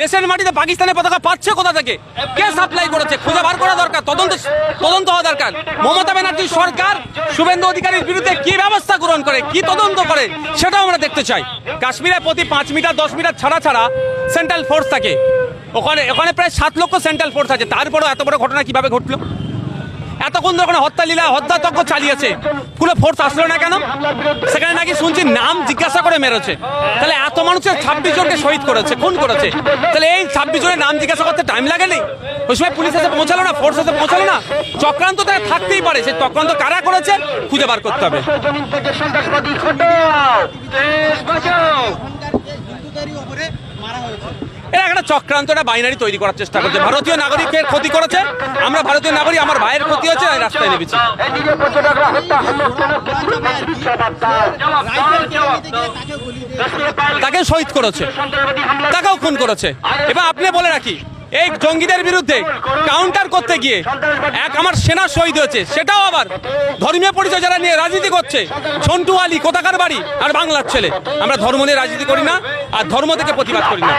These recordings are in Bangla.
দেশের মাটিতে পাকিস্তানের পতাকা পাচ্ছে কোথা থেকে? কে সাপ্লাই করেছে? খুঁজে বার করা দরকার, তদন্ত তদন্ত হওয়া দরকার। মমতা ব্যানার্জির সরকার, শুভেন্দু অধিকারীর বিরুদ্ধে কি ব্যবস্থা গ্রহণ করে, কি তদন্ত করে, সেটাও আমরা দেখতে চাই। কাশ্মীরে প্রতি পাঁচ মিটার, দশ মিটার ছাড়া ছাড়া সেন্ট্রাল ফোর্স থাকে। ওখানে ওখানে প্রায় সাত লক্ষ সেন্ট্রাল ফোর্স আছে। তারপরেও এত বড় ঘটনা কীভাবে ঘটলো? এতক্ষণ ধরে হত্যা লীলা হত্যাতজ্ঞ চালিয়েছে? কোনো ফোর্স আসলো না কেন? সেখানে নাকি শুনছি নাম জিজ্ঞাসা করে মেরেছে। তাহলে এত মানুষের ছাব্বিশ জনকে শহীদ করেছে, খুন করেছে। তাহলে এই ছাব্বিশ জনের নাম জিজ্ঞাসা করতে টাইম লাগেনি ওই সময় পুলিশ এসে পৌঁছালো না? ফোর্স এসে পৌঁছালো না? চক্রান্ত তারা থাকতেই পারে। সেই চক্রান্ত কারা করেছে? খুঁজে বার করতে হবে। জমিন এরা একটা চক্রান্ত একটা বাইনারি তৈরি করার চেষ্টা করছে। ভারতীয় নাগরিকের ক্ষতি করেছে। আমরা ভারতীয় নাগরিক আমার ভাইয়ের ক্ষতি হচ্ছে রাস্তায় নেমেছি। তাকে শহীদ করেছে। তাকেও খুন করেছে। এবার আপনি বলে রাখি এই জঙ্গিদের বিরুদ্ধে কাউন্টার করতে গিয়ে এক আমার সেনা শহীদ হয়েছে, সেটাও আবার ধর্মীয় পরিচয় যারা নিয়ে রাজনীতি করছে ঝন্টু আলী, কোথাকার বাড়ি আর বাংলার ছেলে। আমরা ধর্ম নিয়ে রাজনীতি করি না আর ধর্ম থেকে প্রতিবাদ করি না।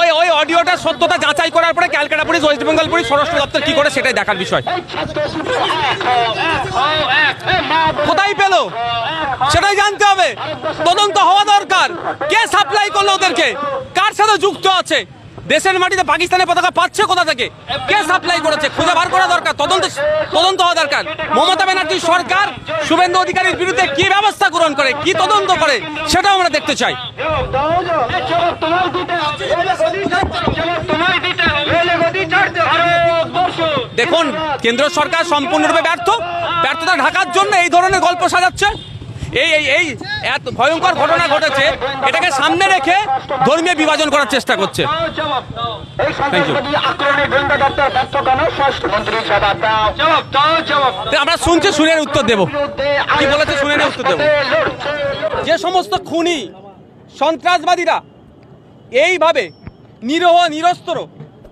ওই ওই অডিওটার সত্যতা যাচাই করার পরে Calcutta police, West Bengal police, স্বরাষ্ট্র দপ্তর কি করে সেটাই দেখার বিষয়। কোথায় পেল? সেটাই জানতে হবে। তদন্ত হওয়া দরকার। কে সাপ্লাই করল ওদেরকে? কার সাথে যুক্ত আছে? দেশের মাটিতে পাকিস্তানের পতাকা পাচ্ছে কোথা থেকে? কে সাপ্লাই করেছে? খুঁজে বার করা দরকার। তদন্ত তদন্ত হওয়া দরকার। মমতা ব্যানার্জির সরকার শুভেন্দু অধিকারীর বিরুদ্ধে কি ব্যবস্থা গ্রহণ করে, কি তদন্ত করে, সেটাও আমরা দেখতে চাই। দেখুন, কেন্দ্র সরকার সম্পূর্ণরূপে ব্যর্থ। ব্যর্থতা ঢাকার জন্য এই ধরনের গল্প সাজাচ্ছে। এই এই এই, এত ভয়ঙ্কর ঘটনা ঘটেছে। এটাকে সামনে রেখে ধর্মীয় বিভাজন করার চেষ্টা করছে। আমরা শুনছি শুনের উত্তর দেব। কি বলেছে শুনে উত্তর দেবো। যে সমস্ত খুনি, সন্ত্রাসবাদীরা এইভাবে নিরহ, নিরস্ত্র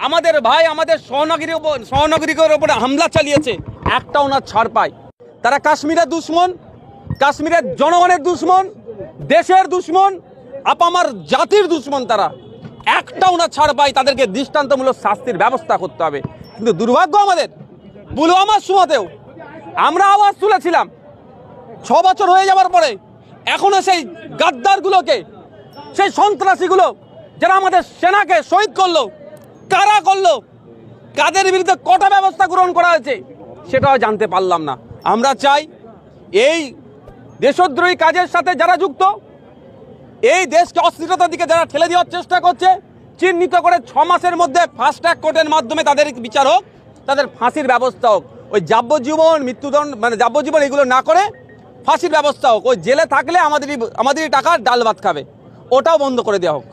আমাদের ভাই, আমাদের সহনগরীর উপর সহনগরিকের উপরে হামলা চালিয়েছে, একটা ওনার ছাড় পায়। তারা কাশ্মীরের দুশ্মন কাশ্মীরের জনগণের দুশ্মন, দেশের দুশ্মন, আপামার জাতির দুশ্মন তারা। একটা ওনার ছাড় পায়, তাদেরকে দৃষ্টান্তমূলক শাস্তির ব্যবস্থা করতে হবে। কিন্তু দুর্ভাগ্য আমাদের পুলওয়ামার সময়তেও আমরা আওয়াজ তুলেছিলাম, ছ বছর হয়ে যাওয়ার পরে এখনও সেই গাদ্দারগুলোকে, সেই সন্ত্রাসীগুলো যারা আমাদের সেনাকে শহীদ করল, কারা করল, কাদের বিরুদ্ধে কটা ব্যবস্থা গ্রহণ করা হয়েছে, সেটাও জানতে পারলাম না। আমরা চাই এই দেশদ্রোহী কাজের সাথে যারা যুক্ত, এই দেশকে অস্থিরতার দিকে যারা ঠেলে দেওয়ার চেষ্টা করছে, চিহ্নিত করে ছ মাসের মধ্যে ফাস্ট ট্র্যাক কোর্টের মাধ্যমে তাদের বিচার হোক, তাদের ফাঁসির ব্যবস্থা হোক। ওই যাবজ্জীবন, মৃত্যুদণ্ড মানে যাবজ্জীবন এগুলো না করে ফাঁসির ব্যবস্থা হোক। ওই জেলে থাকলে আমাদেরই আমাদেরই টাকার ডাল ভাত খাবে। ওটাও বন্ধ করে দেওয়া হোক।